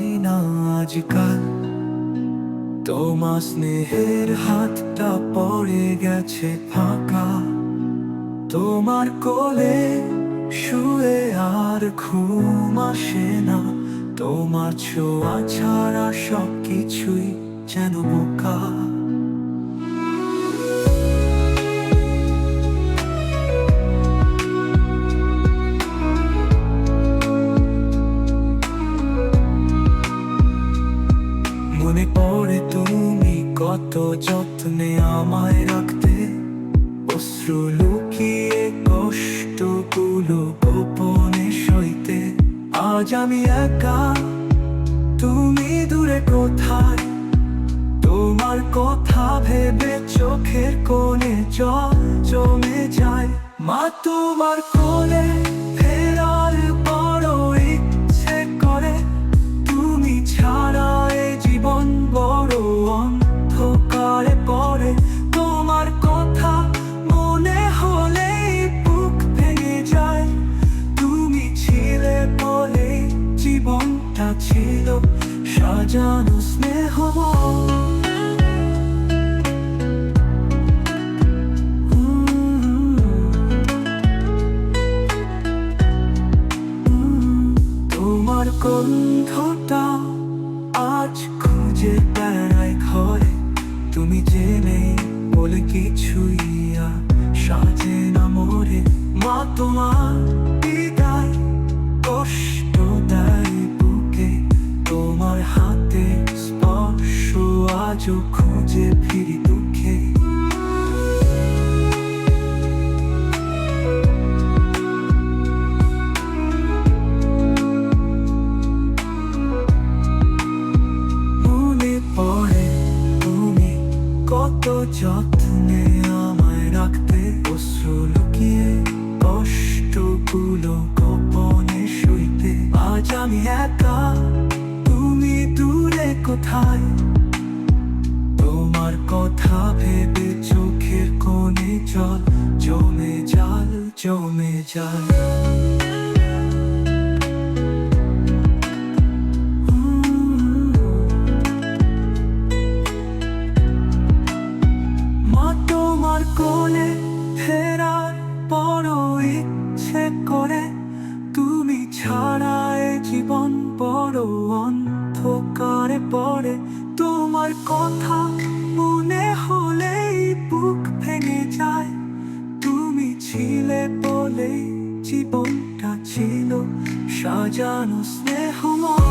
না আজকাল। তোমার স্নেহের হাতটা পড়ে গেছে ফাঁকা। তোমার কোলে শুয়ে আর ঘুম আসে না। তোমার ছোঁয়া ছাড়া সব কিছুই যেন বোকা। কত যত্নে আমায় রাখতে, অশ্রু লুকিয়ে কষ্টগুলো গোপনে সইতে। আজ আমি একা, তুমি দূরে কোথায়? তোমার কথা ভেবে চোখের কোণে জল জমে যায়। মা, তোমার কোলে জীবনটা ছিল সাজানো স্নেহ তোমার গন্ধটা আজ খুঁজে আজও খুঁজে ফিরি দুঃখে। মনে পড়ে তুমি কত যত্নে আমায় রাখতে অশ্রু লুকিয়ে কষ্টগুলো গোপনে সইতে আজ একা, তুমি দূরে কোথায়? জাল মা তোমার কোলে ফেরার করে তুমি জীবন বড় অন্ধকারে পড়ে। তোমার কথা বলেই জীবনটা ছিল সাজানো স্নেহময়